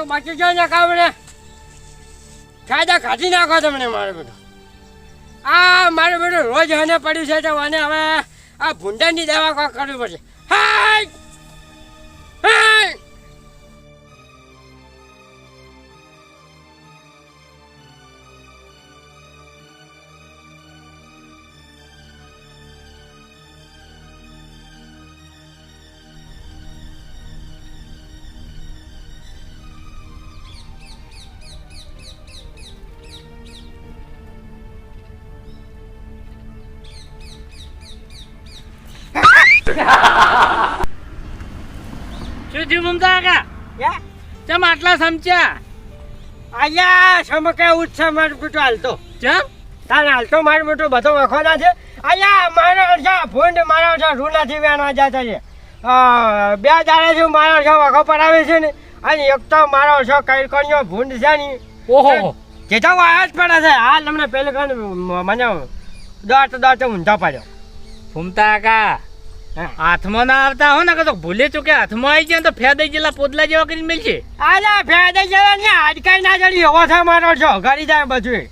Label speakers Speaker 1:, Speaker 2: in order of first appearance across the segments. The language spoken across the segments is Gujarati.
Speaker 1: બેટો બાકી જો નાખા કામણે કાયદા કાઢી નાખો તમને મારો બેટો આ મારો બેટો રોજ હને પડ્યું છે, તો મને હવે આ ભૂંડાની દવા કરવી પડશે. હા
Speaker 2: શું થયું મમતા કાકા? ચમ આટલા સમચ્યા?
Speaker 1: અહીંયા સમકે ઉત્સવ મારો બેટો હાલતો
Speaker 2: ચમ?
Speaker 1: તાર હાલતો મારો બેટો બધો વખોના છે. અહીંયા મારો અડધા ભૂંડ મારો અડધા રૂનાથી વેણવા જતા છે. બે દાડાથી મારો અડધો વખો પડાવે છે ને અને એક તો મારો અડધો કઈકણીઓ ભૂંડ છે ને.
Speaker 2: ઓહો.
Speaker 1: જે તો વાયા જ પડે છે. હાલ હમણે પેલે મને દોટ દોટ ઊંધો પડ્યો.
Speaker 2: ફૂમતા
Speaker 1: હા.
Speaker 2: હાથમાં ના આવતા હો ને કે તો ભૂલે ચૂકે હાથમાં આવી જાય તો ફેદાઈ જેલા પોદલા જેવા કરીને મળશે
Speaker 1: આલા ફેદાઈ જેલા ને આજકાલ ના જડી એવો થા મારો છો ઘરી જાય બધું.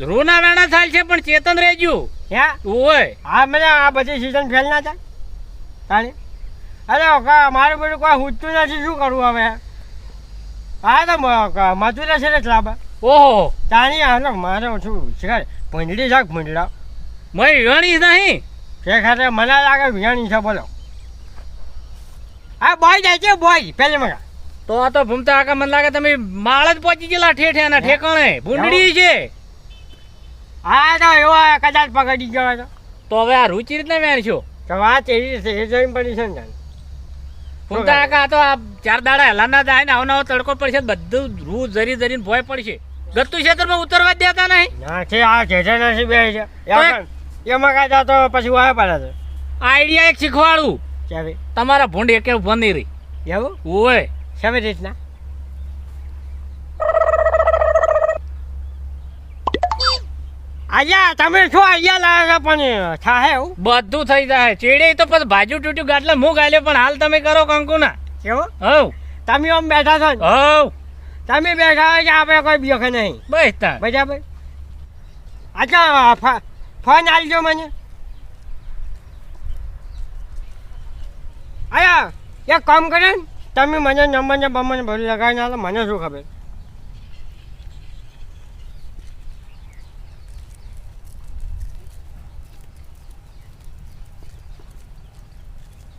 Speaker 2: રૂના રાણા થાય છે પણ ચેતન રહેજો.
Speaker 1: હે?
Speaker 2: ઓય
Speaker 1: હા મને આ બધી સીઝન ફેલ ના થાય. તારે અરે કા- મારું બધું કોઈ હૂજતું નથી શું કરવું હવે? હા તો મજૂર છે ને લાભ
Speaker 2: ઓહો.
Speaker 1: તાણી હાલો મારે શું છે ભૂંડડી શાક ભૂંડડા.
Speaker 2: મય વેણી નહીં?
Speaker 1: તે ખાતે મને લાગે વિયાણી છે બોલો. હા બોય જાય છે બોય પેલી મગા.
Speaker 2: તો આ તો ભૂમતા આકા મને લાગે તમે માળ જ પહોંચી ગયેલા ઠેઠે એના ઠેકાણે. ભૂંડડી છે.
Speaker 1: હા તો એવો કદાચ પકડી ગયો તો.
Speaker 2: તો હવે આ રુચિ રીતના વેણશો
Speaker 1: તો વાત એવી રીતે એ જોઈને પડી છે ને.
Speaker 2: ભૂમતા આકા આ તો આ ચાર દાડા હેલાના જાય ને આવો તડકો પડશે બધું રૂ જરી જરીને ભોય પડશે. ગત્તુ ક્ષેત્રમાં ઉતરવા દેતા નહીં.
Speaker 1: ના છે આ જેઠે નથી બે છે. એમાં- કાંઈ તો પછી વાય પડે
Speaker 2: આઈડિયા એક શીખવાડું.
Speaker 1: છે કેવી
Speaker 2: તમારા ભૂંડ એક બની રહી.
Speaker 1: એવું?
Speaker 2: ઓય.
Speaker 1: કેવી રીતના? અહીંયા તમે શું અહીંયા લાવ્યા છો પણ થાહે એવું?
Speaker 2: બધું થઈ જાય ચેડે તો પછી ભાજુ તૂટ્યું ગાટલે હું ગાલ્યો પણ હાલ તમે કરો કંકુના.
Speaker 1: કેવું
Speaker 2: હવ
Speaker 1: તમે આમ બેઠા છો ને?
Speaker 2: હવ
Speaker 1: તમે બેઠા હોય કે આપણે કોઈ બીજો નહીં?
Speaker 2: બસ
Speaker 1: બરાબર અચ્છા ફ- ફોન આલજો મને. આયા, એક કામ કરે ને, તમે મને નંબર ને બમ્બર ને ભરી લગાવીને આલો, મને શું ખબર?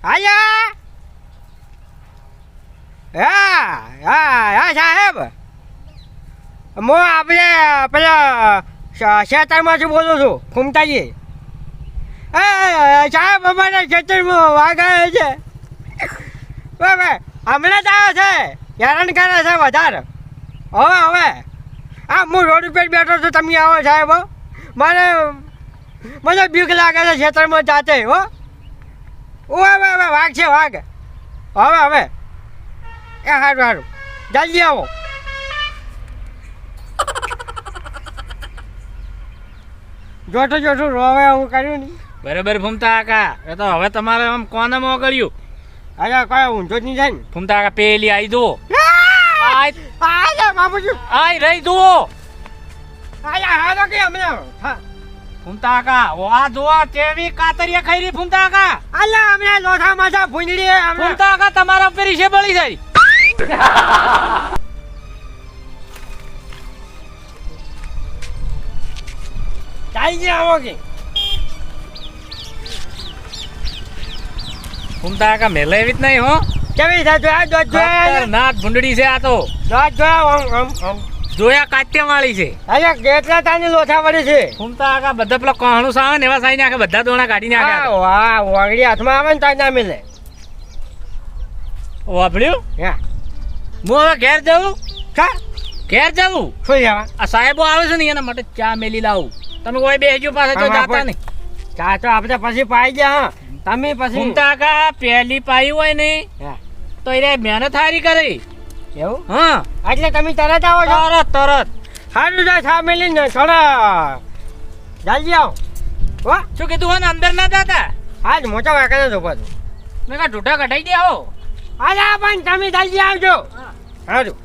Speaker 1: આયા? હા હા હા સાહેબ. મો આપણે પેલા ખેતરમાંથી બોલું છું? ફૂમતાજી એ સાહેબ બાબાના ખેતરમાં વાઘ આવે છે. બરાબર હમણાં જ આવે છે. હેરાન કરે છે વધારે. હવે હવે. હા હું રોડ ઉપર બેઠો છું, તમે આવો સાહેબ. મને મને બીક લાગે છે ખેતરમાં જાતે, હો. ઓ હવે હવે વાઘ છે, વાઘ. હવે હવે. એ સારું સારું જલ્દી આવો. જોઠો જોઠું રોવે આવું કર્યું નહીં.
Speaker 2: બરાબર ફૂમતા કાકા. એ તો હવે તમારે આમ કોને મો કર્યું
Speaker 1: અરે કોઈ ઊંધો જ નહીં જાય ને.
Speaker 2: ફૂમતા કાકા પેલી આવી જુઓ. આય
Speaker 1: બાપુજી.
Speaker 2: આય રહી જુઓ.
Speaker 1: આયા હા તો કે અમને
Speaker 2: ફૂમતા કાકા ઓ આ જુઓ કેવી કાતરિયા ખાઈ રહી ફૂમતા કાકા.
Speaker 1: અલ્યા હમણાં લોથા માથા ભૂંડડી
Speaker 2: ફૂમતા કાકા તમારા ઉપર છે બળી જાય.
Speaker 1: ગયા આવો કે.
Speaker 2: ફૂમતા કાકા મેલે એવી જ નહીં હો.
Speaker 1: કેવી થાય? જોયા દોધ જોયા
Speaker 2: નાથ ભૂંડડી છે આ તો.
Speaker 1: દોધ જોયા આમ આમ આમ.
Speaker 2: જોયા કાત્યા વાળી છે.
Speaker 1: અરે કેટલા તાની લોથા પડી છે.
Speaker 2: ફૂમતા કાકા બધા પેલા કોહણું સાવે ને એવા સાઈ નાખે બધા દોણા કાઢી નાખે
Speaker 1: વાહ વાગડી હાથમાં આવે ને તાજ ના મિલે
Speaker 2: વાપર્યું?
Speaker 1: હા.
Speaker 2: હું હવે ઘેર જાઉં?
Speaker 1: કા
Speaker 2: ઘેર જવું
Speaker 1: શું જવા
Speaker 2: આ સાહેબો આવે છે ને એના માટે ચા મેલી લાવું. તમે કોઈ બેસજો પાસે તો જાતા નહીં.
Speaker 1: ચા તો આપણે પછી પાઈ ગયા હા. તમે પછી
Speaker 2: ફૂમતા કા પહેલી પાઈ હોય ને
Speaker 1: હા.
Speaker 2: તો એ મહેનત હારી કરી.
Speaker 1: એવું?
Speaker 2: હા.
Speaker 1: એટલે તમે તરત આવો છો?
Speaker 2: તરત તરત.
Speaker 1: સારું જાય ચા મેલી ને થોડા જલ્દી આવો. વાહ
Speaker 2: શું કીધું હોય ને અંદર ના જતા?
Speaker 1: આજ મોટા વાંકા જ ઊભો છું
Speaker 2: મેં કા ઢૂંઢા કઢાઈ દે આવો.
Speaker 1: હા પણ તમે જલ્દી આવજો. સારું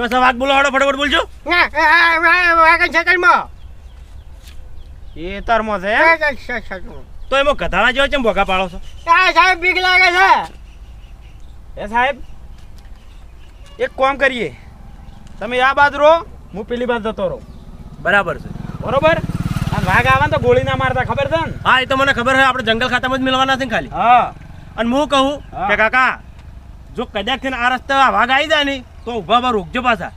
Speaker 3: ચોસા વાત બોલો હડો ફટાફટ બોલજો.
Speaker 1: વાગણ છતરમાં.
Speaker 3: એ તારમાં છે
Speaker 1: છે
Speaker 3: તો એમાં ગધાડા જેવા ચમ ભોગા પાડો છો?
Speaker 1: આ સાહેબ બીક લાગે છે.
Speaker 3: એ સાહેબ એક કામ કરીએ. તમે આ બાજુ રહો હું પેલી બાજુ જતો રહું.
Speaker 4: બરાબર છે.
Speaker 3: બરોબર? અને વાઘ આવે ને તો ગોળી ના મારતા ખબર છે ને?
Speaker 4: હા એ તો મને ખબર છે આપણે જંગલ ખાતામાં જ મિલવાના છે ને ખાલી.
Speaker 3: હા.
Speaker 4: અને હું કહું કે કાકા જો કદાચ આ રસ્તે વાઘ આવી જાય ને તો ઊભા ઊભા રોકજો પાછા.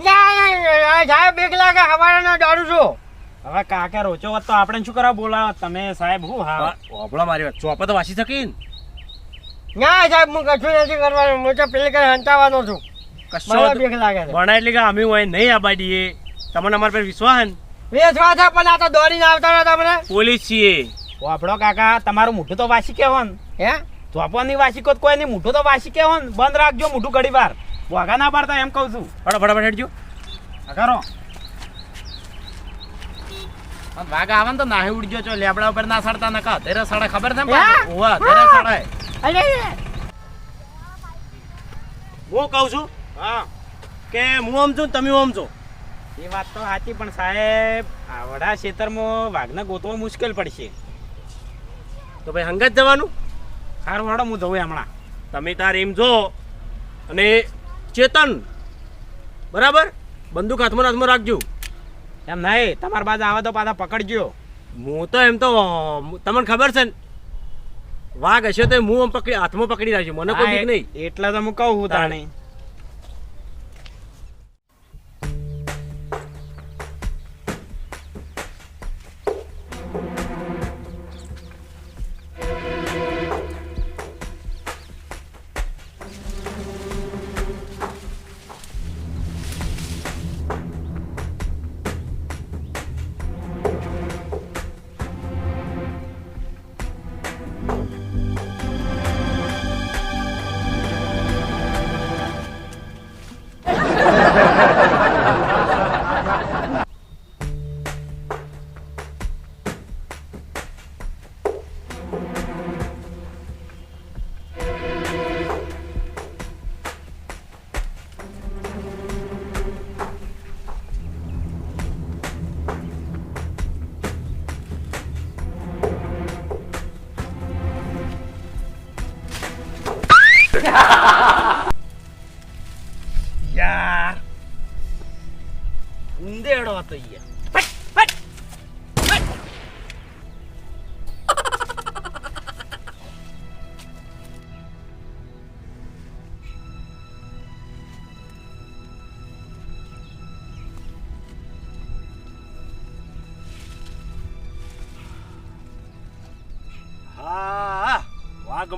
Speaker 1: સાહેબ બીક લાગે હવાના દારૂ છું.
Speaker 3: હવે કાકા રોચો વાત તો આપણે શું કરવા બોલાવો તમે સાહેબ હું હા.
Speaker 4: ઓપડા મારી વાત. ચોપા તો વાસી શકી ને
Speaker 1: સાહેબ હું કશું નથી કરવાનું. હું તો પેલી કઈ હંતાવાનો છું.
Speaker 4: કશો
Speaker 1: બેક લાગે છે.
Speaker 4: ભણા એટલે કે અમે હોય નહીં આબાડીએ દઈએ તમને અમારા પર વિશ્વાસ
Speaker 1: વિશ્વાસ છે પણ આ તો દોડીને આવતા હતા તમને.
Speaker 4: પોલીસ છીએ.
Speaker 3: વાપડો કાકા તમારું મોઢું તો વાસી કેવો ને.
Speaker 1: હે?
Speaker 3: ચોપવાની વાસી કોત કોઈ નહીં મોઢું તો વાસી કેવો ને. બંધ રાખજો મોઢું ઘડી વાર વાઘા ના પાડતા એમ કહું છું.
Speaker 4: ફટા ફટાફટ હેડજો.
Speaker 3: કરો. વાઘા આવે ને તો નાહી ઉડજો છો લેબડા ઉપર ના સડતા નકા તેરે સડે ખબર છે? ઉવ્વ, તેરે સડે.
Speaker 1: અરે!
Speaker 4: હું કહું છું
Speaker 3: હા.
Speaker 4: કે હું આમ છું ને તમે આમ છો?
Speaker 3: એ વાત તો સાચી પણ સાહેબ આવડા ક્ષેત્રમાં વાઘને ગોતવો મુશ્કેલ પડશે.
Speaker 4: તો ભાઈ હંગત જવાનું?
Speaker 3: સારું વાળો હું જવું હમણાં.
Speaker 4: તમે તાર એમ જો અને ચેતન. બરાબર? બંદૂક હાથમાં હાથમાં રાખજો.
Speaker 3: એમ નહીં તમારા પાસે આવે તો પાછા પકડજો.
Speaker 4: હું તો એમ તો તમને ખબર છે ને? વાઘ હશે તો હું પકડી હાથમાં પકડી રાખજો. મને કોઈ બીક નહીં.
Speaker 3: એટલા તો હું કહું તાણે.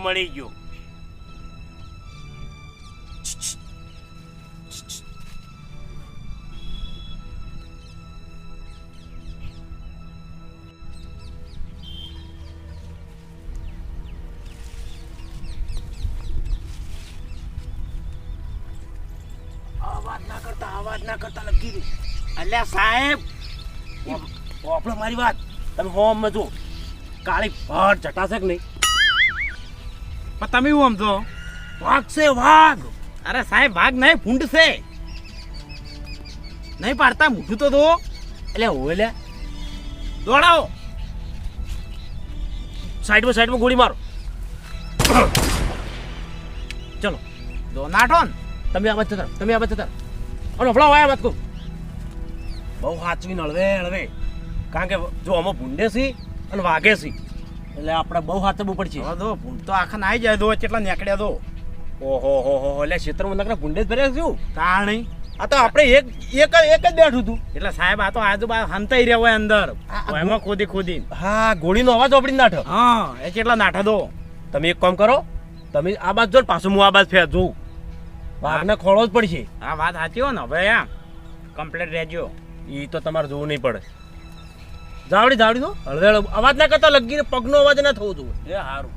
Speaker 4: મળી ગયો. ના કરતા લગી દે. અલ્યા સાહેબ આપણે મારી વાત. તમે હોમ જો કાળી ભર ચટાશે કે નહીં?
Speaker 3: પણ તમે એવું સમજો?
Speaker 4: વાઘ છે વાઘ.
Speaker 3: અરે સાહેબ વાઘ નહીં ભૂંડ છે. નહીં પાડતા મૂઠું તો દો
Speaker 4: એટલે હોય લે
Speaker 3: દોડાવો.
Speaker 4: સાઈડમાં સાઈડમાં ગોળી મારો. ચલો.
Speaker 3: દો નાઠો ને.
Speaker 4: તમે આ બાજુ તમે આ બાજુ. અને હફળા વાયા વાત કહું બહુ સાચવી નળવે હળવે. કારણ કે જો આમાં ભૂંડે છીએ અને વાઘે છે એટલે આપણે બહુ હાચવવું પડશે.
Speaker 3: હવે દો ભૂંડ તો આખા નાઈ જાય દો કેટલા નીકળ્યા દો.
Speaker 4: ઓહો હો હો એટલે ક્ષેત્રમાં નકરા ભૂંડે જ ભર્યા છું શું?
Speaker 3: તાણી
Speaker 4: આ તો આપણે એક એક જ એક જ બેઠું હતું.
Speaker 3: એટલે સાહેબ આ તો આજુબાજુ હંતાઈ રહ્યા હોય અંદર. એમાં ખોદી ખોદી.
Speaker 4: હા ગોળીનો અવાજ ઓપડી નાઠો.
Speaker 3: હા એ કેટલા નાઠા દો.
Speaker 4: તમે એક કામ કરો તમે આ બાજુ જો પાછું હું આ બાજુ ફેર જોઉં. વાઘને ખોળો જ પડશે.
Speaker 3: આ વાત સાચી હો ને હવે આમ કમ્પ્લેટ રહેજો.
Speaker 4: એ તો તમારે જોવું નહીં પડે. જાવડી જાવડી દો હળવે હળવે અવાજ ના કરતા લગીને પગનો અવાજ ના થવો જોઈએ.
Speaker 3: એ સારું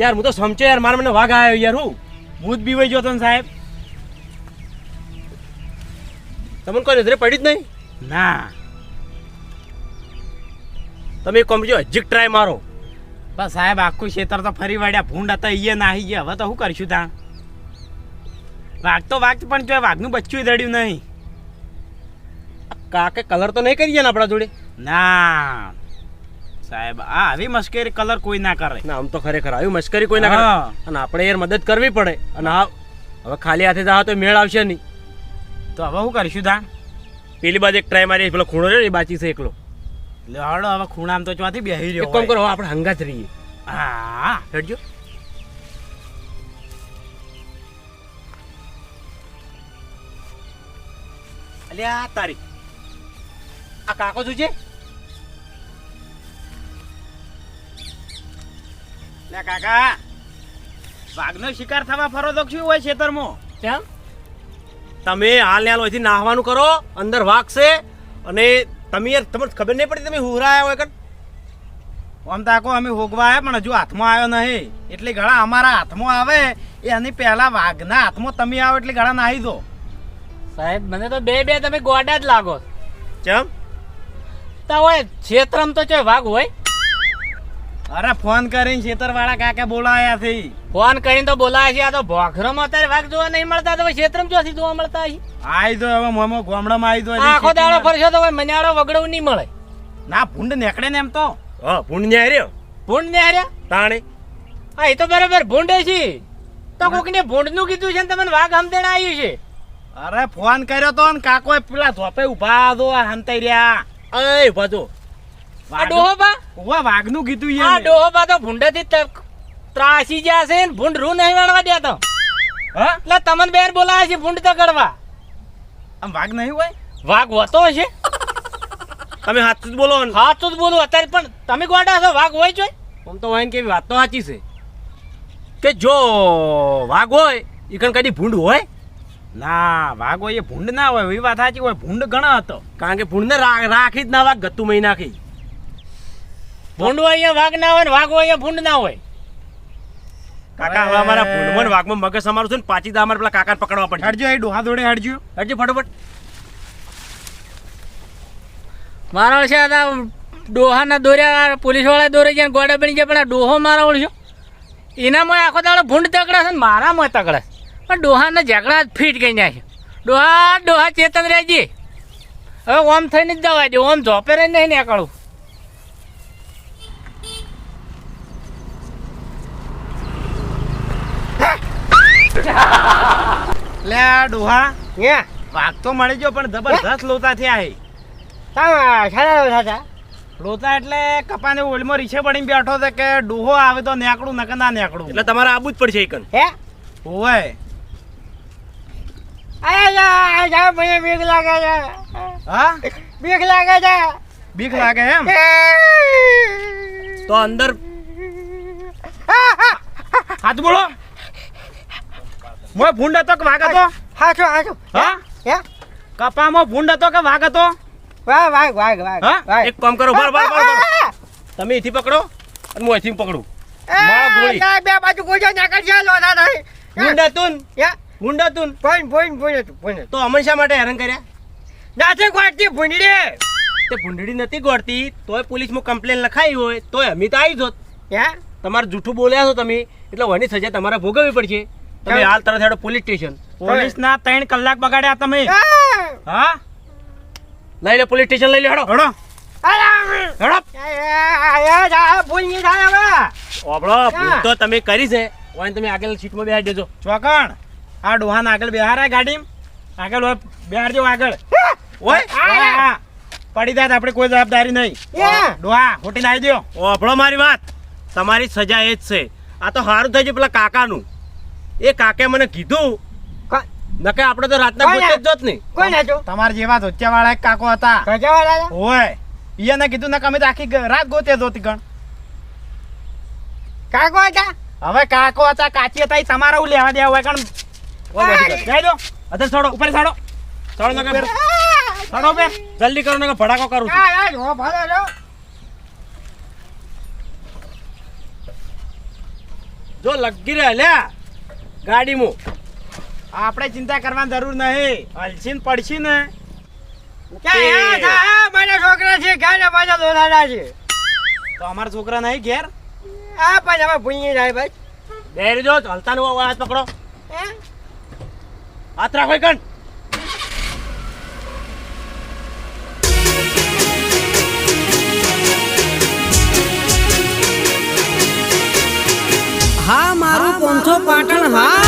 Speaker 4: યાર હું તો સમજે યાર મારા મને વાઘ આવ્યો યાર હું.
Speaker 3: ભૂત બીવાઈ ગયો તો સાહેબ.
Speaker 4: તમને કોઈ નજરે પડી જ નહીં?
Speaker 3: ના.
Speaker 4: તમે એક કામ કરજો હજીક ટ્રાય મારો.
Speaker 3: બસ સાહેબ આખું ખેતર તો ફરી વાળ્યા ભૂંડ હતા અહીંયા નાહી ગયા હવે તો શું કરશું ત્યાં વાઘ તો વાઘ પણ જો વાઘનું બચ્ચું દડ્યું નહીં.
Speaker 4: કાકે કલર તો નહીં કરી ગયા ને આપણા જોડે?
Speaker 3: ના. સાહેબ આ આવી મશ્કરી કલર કોઈ ના કરે.
Speaker 4: ના આમ તો ખરેખર આવી મશ્કરી કોઈ ના કરે. અને આપણે યાર મદદ કરવી પડે. અને હા હવે ખાલી હાથે જાવ તો મેળ આવશે નહીં.
Speaker 3: તો હવે શું કરીશું ત્યાં
Speaker 4: પેલી બાજુ એક ટ્રાય મારી પેલો ખૂણો છે એ બાચી છે એકલો.
Speaker 3: એટલે હાડો હવે ખૂણામાં તો ચોથી બેહી રહ્યો
Speaker 4: કોમ કરો આપણે હંગાત રહીએ.
Speaker 3: હા
Speaker 4: હેડજો. અલ્યા તારી. આ કાકો શું છે?
Speaker 3: લે કાકા. વાઘનો શિકાર થવા ફરો તો શું હોય ખેતરમાં?
Speaker 2: કેમ?
Speaker 4: તમે હાલ ને હાલ અહીંથી નાહવાનું કરો અંદર વાગશે અને તમે યાર તમને ખબર નહીં પડી તમે હુરાયા હોય કણ
Speaker 3: આમ તાકો અમે હોગવા આવ્યા પણ હજુ હાથમાં આવ્યો નહીં. એટલે ઘણા અમારા હાથમાં આવે એ એની પહેલા વાઘના હાથમાં તમે આવો એટલે ઘણા નાહી દો.
Speaker 2: સાહેબ મને તો બે બે તમે ગોડા જ લાગો.
Speaker 4: કેમ
Speaker 2: તા હોય ક્ષેત્રમ તો ચો વાઘ હોય?
Speaker 3: અરે ફોન કરીને ખેતરવાળા કાકા બોલાયા છે
Speaker 2: ફોન કરીને તો બોલાય છે આ તો ભોખરામાં અત્યારે વાઘ જોવા નહીં મળતા તો ક્ષેત્રમ ચોથી જોવા મળતા હશે
Speaker 3: આઈ તો હવે મોમો ગામડામાં આઈ તો
Speaker 2: આખો દાડો ફરશો તો હોય મન્યાળો વગડવું નહીં મળે.
Speaker 3: ના ભૂંડ નેકડે ને એમ તો.
Speaker 4: હા પુણ્ય રહ્યો?
Speaker 2: ભૂંડ ને હાર્યા
Speaker 4: તાણે?
Speaker 2: હા એ તો બરાબર ભૂંડે છે. તો કોકને ભૂંડનું કીધું છે ને તમને વાઘ હમદેણ આવ્યું છે.
Speaker 3: અરે ફોન કર્યો તો ને કાકો પેલા ધોપે ઊભા દો આ હંતાઈ રહ્યા.
Speaker 4: અય ભાજો
Speaker 2: આ ડોહોબા
Speaker 3: ઉવા વાઘનું કીધું
Speaker 2: આ ડોહોબા તો ભૂંડેથી ત્રાસી ગયા છે ને ભૂંડ રૂ નહીં વણવા દેતો
Speaker 3: હા?
Speaker 2: એટલે તમને બેન બોલાવે છે ભૂંડ તો કરવા
Speaker 3: આમ વાઘ નહીં હોય?
Speaker 2: વાઘ હોતો હશે?
Speaker 4: તમે હાથું જ બોલો ને.
Speaker 2: સાચું જ બોલો અત્યારે પણ તમે ગોડા છો વાઘ હોય છે?
Speaker 4: આમ તો હોય ને કેવી વાત તો સાચી છે. કે જો વાઘ હોય એ કણ કદી ભૂંડ હોય?
Speaker 3: ના વાઘ હોય એ ભૂંડ ના હોય એવી વાત સાચી હોય ભૂંડ ઘણા હતો.
Speaker 4: કારણ કે ભૂંડને રાખી જ ના વાઘ ગતું મહી નાખી.
Speaker 2: ભૂંડ હોય અહીંયા વાઘ ના હોય ને વાઘ હોય અહીંયા ભૂંડ ના હોય.
Speaker 4: કાકા હવે અમારા ભૂંડમાં વાઘમાં મગજ અમારું છે ને પાછી દા અમારે પેલા કાકાને પકડવા પડશે.
Speaker 3: હટજો એ ડોહા દોડે હટજો
Speaker 4: હટજો ફટોફટ.
Speaker 2: મારા છે આ ડોહાના દોર્યા પોલીસવાળા દોરે ગયા ગોડા બની ગયા પણ આ ડોહો મારા ઓળખ્યો એનામાં આખો દાડો ભૂંડ તકડા છે ને મારામાં તકડા પણ ડોહાના ઝઘડા ફીટ ગઈ જાય છે. ડોહા ડોહા ચેતન રહેજે. હવે ઓમ થઈને જ જવા દે ઓમ ઝોપે રહીને નહીં નીકળું
Speaker 3: લે આ ડોહા
Speaker 1: હે
Speaker 3: વાઘ તો મળી ગયો પણ જબરદસ્ત લોતા થયા હે
Speaker 1: તામાં લોતા થતા
Speaker 3: લોતા એટલે કપાને ઓલમાં રીછે પડીને બેઠો છે કે ડોહો આવે તો નેકડું નકર ના નેકડું
Speaker 4: એટલે તમારે આબુ જ પડશે એકન
Speaker 1: હે?
Speaker 3: ઓય
Speaker 1: અરે જા મને બીક લાગે છે.
Speaker 3: હા?
Speaker 1: બીક લાગે છે.
Speaker 3: બીક લાગે એમ?
Speaker 4: તો અંદર
Speaker 3: હાથ બોલો. મોય ભૂંડ હતો કે વાઘ હતો
Speaker 1: હા હાચો.
Speaker 3: હા?
Speaker 1: હે?
Speaker 3: કપામાં ભૂંડ હતો કે વાઘ હતો
Speaker 1: વાહ વાઘ વાઘ વાઘ
Speaker 3: હા?
Speaker 4: એક કામ કરો બર બર બર. તમે એથી પકડો અને હું એથી પકડું. મારા ગોળી.
Speaker 1: ના બે બાજુ કોઈ નાકર છે લોના નહીં
Speaker 4: ગુંડાતુન
Speaker 1: યા
Speaker 4: ગુંડાતુન
Speaker 1: ફોન ફોન ફોન હતું ફોન હતું.
Speaker 4: તો અમન શા માટે હેરાન કર્યા?
Speaker 1: નાથી ગોળતી ભૂંડી
Speaker 4: તે ભૂંડડી નથી ગોળતી તોય પોલીસમાં કમ્પ્લેન લખાઈ હોય તોય અમે તો આવી જોત
Speaker 1: હે?
Speaker 4: તમારે જૂઠું બોલ્યા છો તમે એટલે વની સજા તમારે ભોગવવી પડશે. તમે હાલ તરત હેડો પોલીસ સ્ટેશન
Speaker 3: પોલીસ ના ત્રણ કલાક બગાડ્યા તમે. હા?
Speaker 4: લઈ લે પોલીસ સ્ટેશન લઈ લે હેડો.
Speaker 3: હેડો.
Speaker 4: તો તમે કરી છે. ઓય તમે આગળ સીટમાં બેસી દેજો.
Speaker 3: ચોકણ આ ડોહાન આગળ બેહારાય ગાડીમાં. આગળ બેહારજો આગળ. ઓય પડી તો આપણે કોઈ જવાબદારી નહીં. ડોહા ખોટી નાઈ દ્યો.
Speaker 4: ઓભળો મારી વાત. તમારી સજા એ જ છે. આ તો સારું થઈ ગયું પેલા કાકાનું. એ કાકે મને કીધું નકે આપણે તો રાતના ગોતે જ જોત નહીં.
Speaker 1: કોઈ ના જો?
Speaker 3: તમાર જેવા ધોતિયા વાળા એક કાકો હતા.
Speaker 1: ગજાવાળા વાળા
Speaker 3: ઓય ઈયાને કીધું ને અમે તો આખી રાત ગોતે જોતી ગણ.
Speaker 1: કાકો હતા?
Speaker 3: હવે કાકો હતા કાચી હતા તમારે હું લેવા દેવા હોય કણ ઓ બધી કર. જઈ દો
Speaker 4: અત્યારે છોડો
Speaker 3: ઉપર છોડો.
Speaker 4: છોડો નકે
Speaker 3: છોડો બે
Speaker 4: જલ્દી કરો નકે ભડાકો કરું છું.
Speaker 1: આ, આ, જો, જો.
Speaker 4: જો લગી રહ્યા લ્યા. ગાડીમાં.
Speaker 3: આપણે ચિંતા કરવાની જરૂર નહીં. હલસી ને પડશી ને?
Speaker 1: મારા છોકરા છે ઘરે પાછા દોડાના છે?
Speaker 3: તો અમારા છોકરા નહીં ઘેર?
Speaker 1: આ પાછા હવે ભૂંગી જાય ભાઈ.
Speaker 4: બેરી જો હલતાનું હાથ પકડો? હાથ રાખો કણ.
Speaker 5: મારું પોંથો પાટણ હા